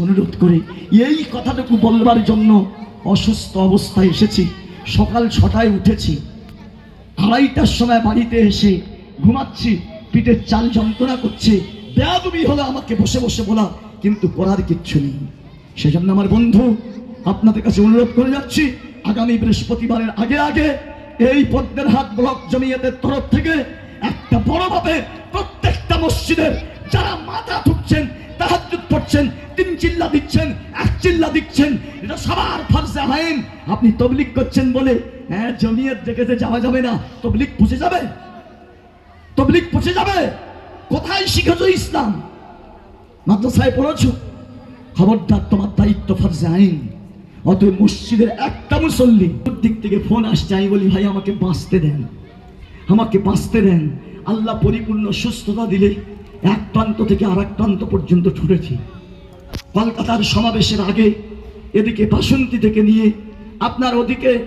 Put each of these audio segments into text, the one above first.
অনুরোধ করে এই কথাটুকু বলবার জন্য অসুস্থ অবস্থায় এসেছি। সকাল ছটায় উঠেছি। আড়াইটার সময় বাড়িতে এসে ঘুমাচ্ছি, পিঠের চাল যন্ত্রণা করছে। বেয়াদবি হলো আমাকে বসে বসে বলা, কিন্তু করার কিচ্ছু নেই। সেজন্য আমার বন্ধু, আপনাদের কাছে অনুরোধ করে যাচ্ছি, আগামী বৃহস্পতিবারের আগে আগে এই পদ্মের হাত ব্লক জমিয়তের তরফ থেকে একটা বড়ভাবে প্রত্যেকটা মসজিদের যারা মাথা ঠুকছেন পড়ছেন তিন চিল্লা দিচ্ছেন, এক চিল্লা দিচ্ছেন। এটা সবার ফরজে আইন আপনি তবলিক করছেন বলে হ্যাঁ জমিয়ত দেখেতে যাওয়া যাবে না। তবলিক পুষে যাবে? তবলিক পুষে যাবে? কোথায় শিখেছো ইসলাম? মাদ্রাসায় খবরদার, তোমার দায়িত্ব ফরজে আইন অতএব মসজিদের একটা মুসল্লি দিক থেকে ফোন আসছে, আমি বলি, ভাই, আমাকে বাঁচতে দেন। আমাকে বাঁচতে দেন। আল্লাহ পরিপূর্ণ সুস্থতা দিলে এক প্রান্ত থেকে আর প্রান্ত পর্যন্ত ছুটেছি। কলকাতার সমাবেশের আগে এদিকে বাসন্তী থেকে নিয়ে আপনার ওদিকে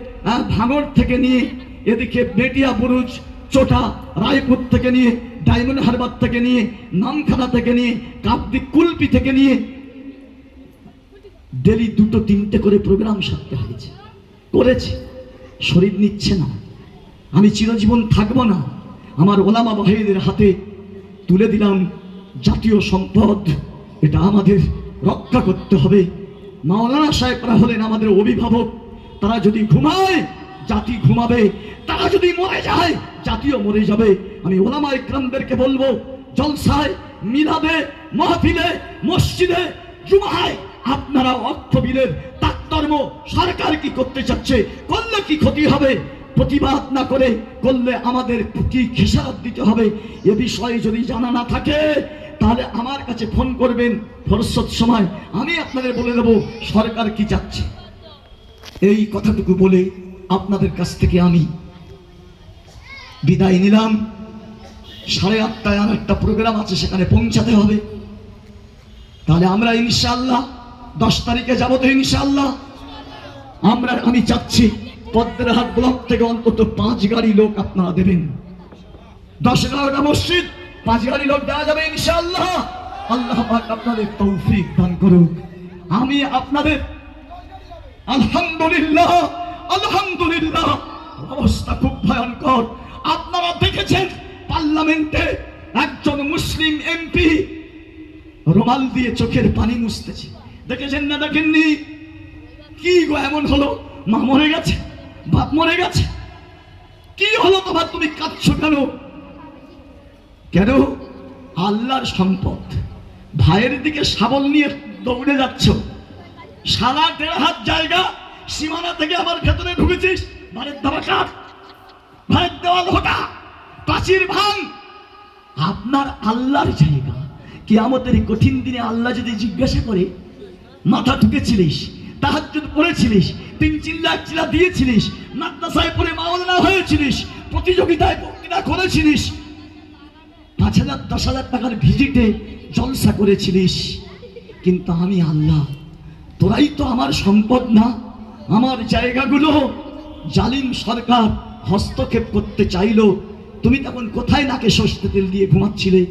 ভাঙড় থেকে নিয়ে এদিকে বেটিয়া বুরুজ, চোটা, রায়পুর থেকে নিয়ে, ডায়মন্ড হারবার থেকে নিয়ে, নামখানা থেকে নিয়ে কাপদি কুলপি থেকে নিয়ে ডেলি দুটো, তিনটে করে প্রোগ্রাম সারতে হয়েছে। করেছে। শরীর নিচ্ছে না। আমি চিরজীবন থাকব না। আমার ওলামা বাহিনীদের হাতে তুলে দিলাম জাতীয় সম্পদ। এটা আমাদের রক্ষা করতে হবে। মাওলানা সাহেবরা হলেন আমাদের অভিভাবক। তারা যদি ঘুমায়, জাতি ঘুমাবে। তারা যদি মরে যায়, জাতিও মরে যাবে। আমি ওলামা ইকরামদেরকে বলব, জলসায় মিলাদে মাহফিলে, মসজিদে, জুমায় আপনারা অর্থ বিলের তাকতর্ম সরকার কি করতে চাচ্ছে, করলে কি ক্ষতি হবে? প্রতিবাদ না করে করলে আমাদের কি খেসারত দিতে হবে? এ বিষয়ে যদি জানা না থাকে তাহলে আমার কাছে ফোন করবেন ফরসত সময়। আমি আপনাদের বলে দেবো, সরকার কি চাচ্ছে। এই কথাটুকু বলে আপনাদের কাছ থেকে আমি বিদায় নিলাম। সাড়ে আটটায় আর একটা প্রোগ্রাম আছে, সেখানে পৌঁছাতে হবে। তাহলে আমরা ইনশাআল্লাহ দশ তারিখে যাব তো ইনশাআল্লাহ। আমরা, আমি চাচ্ছি পদ্মরাহাট ব্লক থেকে অন্তত পাঁচ গাড়ি লোক আপনারা দেবেন। দশ এগারোটা মসজিদ পাঁচ গাড়ি লোক দেওয়া যাবে ইনশাআল্লাহ। আল্লাহ পাক আপনাদের তৌফিক দান করুক। আমি আপনাদের আলহামদুলিল্লাহ আলহামদুলিল্লাহ, অবস্থা খুব ভয়ঙ্কর। আপনারা দেখেছেন পার্লামেন্টে একজন মুসলিম এমপি রুমাল দিয়ে চোখের পানি মুছতেছে। দেখেছেন না দেখেননি? কি গো এমন হলো? মা মরে গেছে, বাপ মরে গেছে। কি হলো তোমার? তুমি কাঁদছো কেন? কেন? আল্লাহর সম্পদ। ভাইয়ের দিকে সাবল নিয়ে দৌড়ে যাচ্ছ। সারা দেড় হাত জায়গা সীমানা থেকে আমার ভেতরে ঢুকেছিস। ভাইয়ের দাবা কাট ভাইয়ের দেওয়াল হোটা প্রাচীর ভাঙ। আপনার আল্লাহর জায়গা। কি আমাদের কঠিন দিনে আল্লাহ যদি জিজ্ঞাসা করে, মাথা ঠুকেছিলিস তাহাজ্জুদ পড়েছিলিস, তিন চিল্লা চিল্লা দিয়েছিলিস, মাদ্রাসায় পড়ে মাওলানা হয়েছিলিস, প্রতিযোগিতায় বক্তৃতা করেছিলিস পাঁচ হাজার, দশ হাজার টাকার ভিজিটে জলসা করেছিলিস। কিন্তু আমি আল্লাহ, তোরাই তো আমার সম্পদ না, আমার জায়গাগুলো। জালিম সরকার হস্তক্ষেপ করতে চাইলো। তুমি তখন কোথায় নাকে সস্তে তেল দিয়ে ঘুমাচ্ছিলে?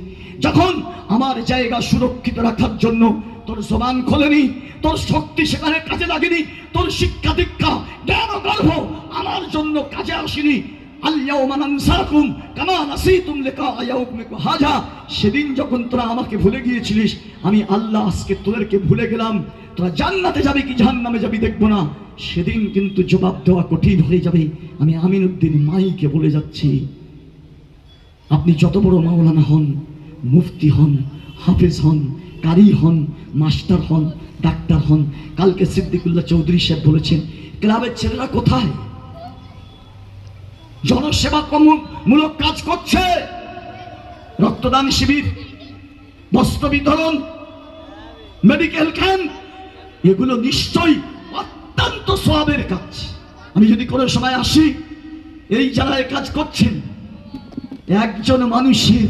যখন আমার জায়গা সুরক্ষিত রাখার জন্য তোর জবান খোলেনি, তোর শক্তি সেখানে কাজে লাগেনি, তোর শিক্ষা দীক্ষা, জ্ঞান গর্ভ আমার জন্য কাজে আসেনি সেদিন যখন তোরা আমাকে ভুলে গিয়েছিলিস, আমি আল্লাহ আজকে তোদেরকে ভুলে গেলাম। তোরা জান্নাতে যাবে কি জাহান্নামে যাবি দেখব না। সেদিন কিন্তু জবাব দেওয়া কঠিন হয়ে যাবে। আমি আমিনুদ্দিন মাইকে বলে যাচ্ছি, আপনি যত বড় মাওলানা হন, মুফতি হন, হাফেজ হন, কারি হন, মাস্টার হন, ডাক্তার হন, কালকে সিদ্দিকুল্লাহ চৌধুরী সাহেব বলেছেন, ক্লাবের ছেলেরা কোথায়? জনসেবা মূলক কাজ করছে। রক্তদান শিবির, বস্ত্র বিতরণ মেডিকেল ক্যাম্প এগুলো নিশ্চয়ই অত্যন্ত সবের কাজ। আমি যদি কোনো সময় আসি, এই যারা কাজ করছেন, একজন মানুষের